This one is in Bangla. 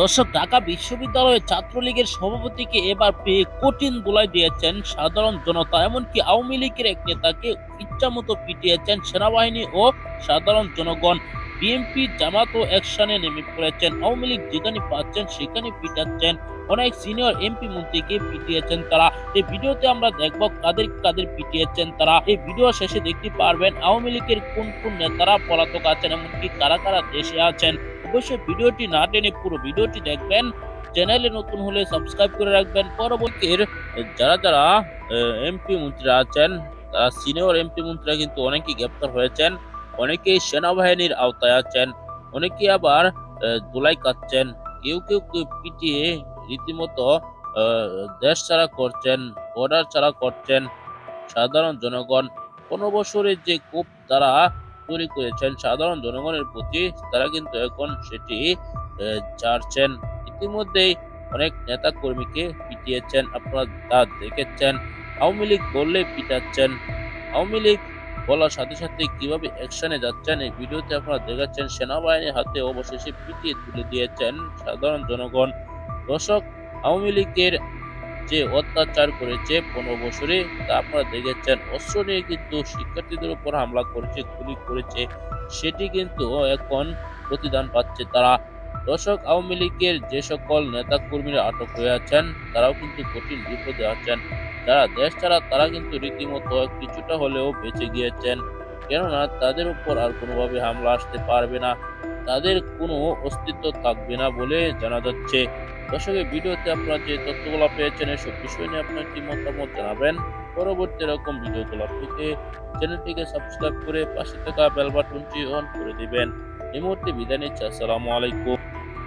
দর্শক, ঢাকা বিশ্ববিদ্যালয়ের ছাত্রলীগের সভাপতিকে এবার পেয়ে কঠিন গোলায় দিয়েছেন সাধারণ জনতা। এমনকি আওয়ামী লীগের এক নেতাকে ইচ্ছামতো পিটিয়েছেন সেনাবাহিনী ও সাধারণ জনগণ। বিএনপি জামাত ও অ্যাকশনে নেমে পড়েছেন। আওয়ামী লীগ যেখানে পাচ্ছেন, সেখানে পিটাচ্ছেন। অনেক সিনিয়র এমপি মন্ত্রীকে পিটিয়েছেন তারা। এই ভিডিওতে আমরা দেখব কাদের কাদের পিটিয়েছেন তারা। এই ভিডিও শেষে দেখতে পারবেন আওয়ামী লীগের কোন কোন নেতারা পলাতক আছেন, এমনকি কারা কারা দেশে আছেন। অবশ্যই ভিডিওটি না টেনে পুরো ভিডিওটি দেখবেন। চ্যানেলে নতুন হলে সাবস্ক্রাইব করে রাখবেন। পরবর্তীর যারা যারা এমপি মন্ত্রীরা আছেন, তারা সিনিয়র এমপি মন্ত্রীরা কিন্তু অনেকেই গ্রেপ্তার হয়েছেন। অনেকেই সেনাবাহিনীর আওতায় আছেন। অনেকে আবার দোলাই কাটছেন। কেউ কেউ কেউ পিটিয়ে রীতিমতো দেশ ছাড়া করছেন বর্ডার ছাড়া করছেন। সাধারণ জনগণ, কোনো বছরের যে কোপ তারা তৈরি করেছেন। সাধারণ জনগণের প্রতি তারা কিন্তু এখন সেটি ছাড়ছেন ইতিমধ্যেই অনেক নেতা কর্মীকে পিটিয়েছেন, আপনারা তা দেখেছেন। আওয়ামী লীগ বললে পিটাচ্ছেন। আওয়ামী লীগ বলার সাথে সাথে কীভাবে অ্যাকশনে যাচ্ছেন এই ভিডিওতে আপনারা দেখাচ্ছেন। সেনাবাহিনীর হাতে অবশেষে পিটিয়ে তুলে দিয়েছেন সাধারণ জনগণ। দর্শক, আওয়ামী লীগের যে অত্যাচার করেছে পনেরো বছরে, তা আপনারা দেখেছেন। অস্ত্র নিয়ে কিন্তু শিক্ষার্থীদের উপর হামলা করেছে, গুলি করেছে। সেটি কিন্তু এখন প্রতিদান পাচ্ছে তারা। দর্শক, আওয়ামী লীগের যে সকল নেতা কর্মীরা আটক হয়ে আছেন, তারাও কিন্তু কঠিন বিপদে আছেন। যারা দেশ ছাড়া, তারা কিন্তু রীতিমতো কিছুটা হলেও বেঁচে গিয়েছেন। কেননা, তাদের উপর আর কোনোভাবে হামলা আসতে পারবে না। তাদের কোনো অস্তিত্ব থাকবে না বলে জানা যাচ্ছে। দর্শক এই ভিডিওতে আপনারা যে তথ্যগুলো পেয়েছেন, এসব বিষয় নিয়ে আপনার কি মতামত জানাবেন? পরবর্তী এরকম ভিডিওগুলো পেতে চ্যানেলটিকে সাবস্ক্রাইব করে পাশে থাকা বেল বাটনটি অন করে দিবেন। এই মুহূর্তে বিদায় নিচ্ছি। আসসালামু আলাইকুম।